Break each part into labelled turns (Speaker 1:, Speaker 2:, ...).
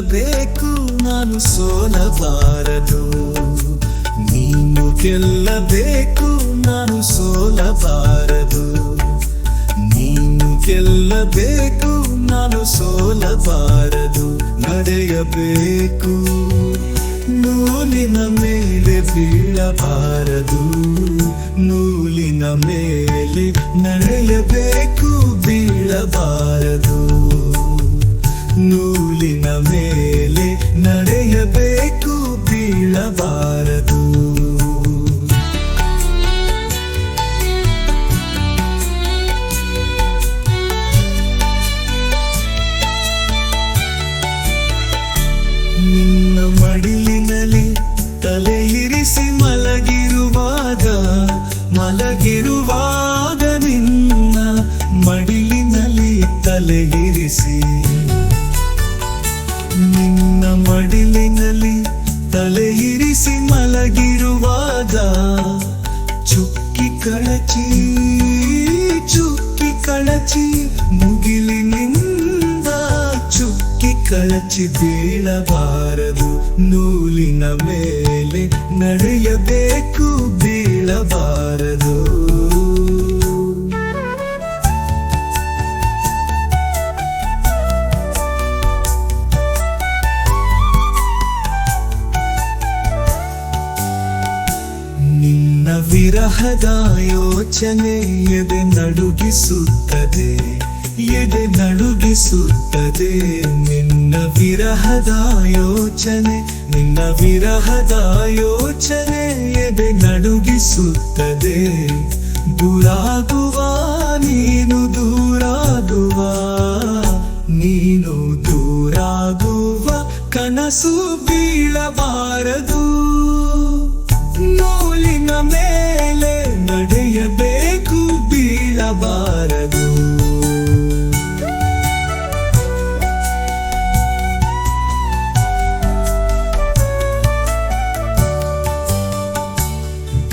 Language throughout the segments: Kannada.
Speaker 1: ಗೆಲ್ಲಬೇಕು ನಾನು ಸೋಲಬಾರದು. ನೀನು ಗೆಲ್ಲಬೇಕು, ನಾನು ಸೋಲಬಾರದು. ನೀನು ಗೆಲ್ಲಬೇಕು, ನಾನು ಸೋಲಬಾರದು. ನಡೆಯಬೇಕು, ನೂಲಿನ ಮೇಲೆ ಬೀಳಬಾರದು. ನೂಲಿನ ಮೇಲೆ ನಡೆಯಬೇಕು, ಬೀಳಬಾರದು. ನೂಲಿನ ಮೇಲೆ ಬೀಳಬಾರದು ನಿನ್ನ ಮಡಿಲಿನಲ್ಲಿ ತಲೆ ಇರಿಸಿ ಮಲಗಿರುವಾಗ ಮಲಗಿರುವಾಗ ನಿನ್ನ ಮಡಿಲಿನಲ್ಲಿ ತಲೆ ಇರಿಸಿ. ನಿನ್ನ ಮಡಿಲಿನಲ್ಲಿ ತಲೆ ಇರಿಸಿ ಮಲಗಿರುವಾಗ ಚುಕ್ಕಿ ಕಳಚಿ ಚುಕ್ಕಿ ಕಳಚಿ ಮುಗಿಲಿನಿಂದ ಚುಕ್ಕಿ ಕಳಚಿ ಬೀಳಬಾರದು. ನೂಲಿನ ಮೇಲೆ ನಡೆಯಬೇಕು, ಬೀಳಬಾರದು. ವಿರಹದ ಯೋಚನೆ ಎದೆ ನಡುಗಿಸುತ್ತದೆ ಎದೆ ನಡುಗಿಸುತ್ತದೆ. ನಿನ್ನ ವಿರಹದ ಯೋಚನೆ ನಿನ್ನ ವಿರಹದ ಯೋಚನೆ ಎದೆ ನಡುಗಿಸುತ್ತದೆ. ದೂರಾಗುವ, ನೀನು ದೂರಾಗುವ ನೀನು ದೂರಾಗುವ ಕನಸು ಬೀಳಬಾರದು. ನೂಲಿನ ಮೇಲೆ ನಡೆಯಬೇಕು ಬೀಳಬಾರದು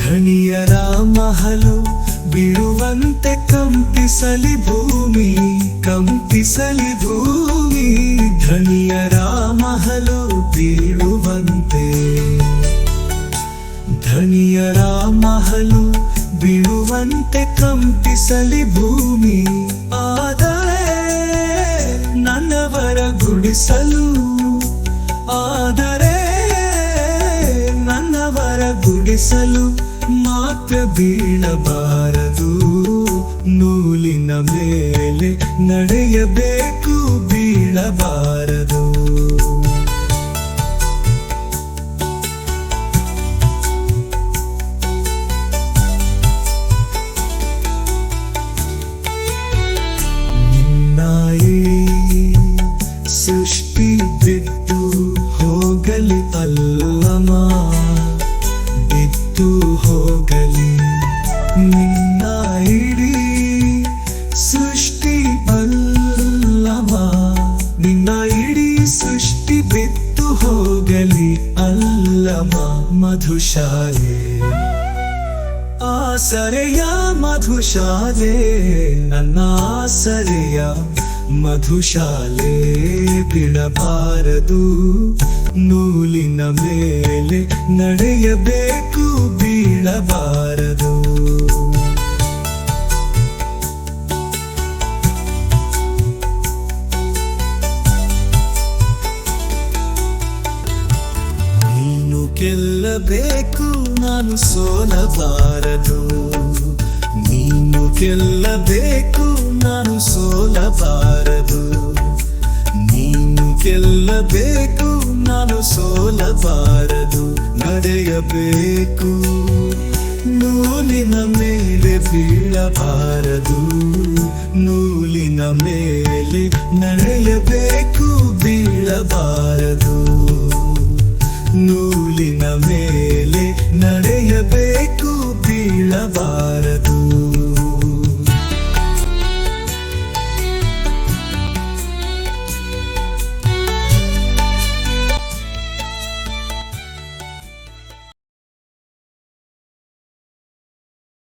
Speaker 1: ಧನಿಯರ ಮಹಲು ಬೀಳುವಂತೆ ಕಂಪಿಸಲಿ ಭೂಮಿ ಕಂಪಿಸಲಿ ಭೂಮಿ ಧನಿಯರ ಮಹಲು ಬೀಳುವಂತೆ ಬೀಳುವಂತೆ ಕಂಪಿಸಲಿ ಭೂಮಿ. ಆದರೆ ನನ್ನವರ ಗುಡಿಸಲು. ಆದರೆ ನನ್ನವರ ಗುಡಿಸಲು ಮಾತ್ರ ಬೀಳಬಾರದು. ನೂಲಿನ ಮೇಲೆ ನಡೆಯಬೇಕು, ಬೀಳಬಾರದು. ಹೋಗಲಿ ಅಲ್ಲಮ ಬಿದ್ದು ಹೋಗಲಿ. ನಿನ್ನ ಇಡೀ ಸೃಷ್ಟಿ ಅಲ್ಲಮ ನಿನ್ನ ಇಡೀ ಸೃಷ್ಟಿ ಬಿತ್ತು ಹೋಗಲಿ ಅಲ್ಲಮ ಮಧುಶಾಲೆ. ಆಸರೆಯ ಮಧುಶಾಲೆ, ನನ್ನ ಆಸರೆಯ ಮಧುಶಾಲೆ ಬಿಡಬಾರದು. ನೂಲಿನ ಮೇಲೆ ನಡೆಯಬೇಕು ಬೀಳಬಾರದು. ನೀನು ಗೆಲ್ಲಬೇಕು ನಾನು ಸೋಲಬಾರದು. ನೀನು ಗೆಲ್ಲಬೇಕು ನಾನು ಸೋಲಬಾರದು. ನೀನು ಗೆಲ್ಲಬೇಕು, ನಾನು ಸೋಲಬಾರದು. ನಡೆಯಬೇಕು, ನೂಲಿನ ಮೇಲೆ ಬೀಳಬಾರದು. ನೂಲಿನ ಮೇಲೆ ನಡೆಯಬೇಕು, ಬೀಳಬಾರದು. ನೂಲಿನ ಮೇಲೆ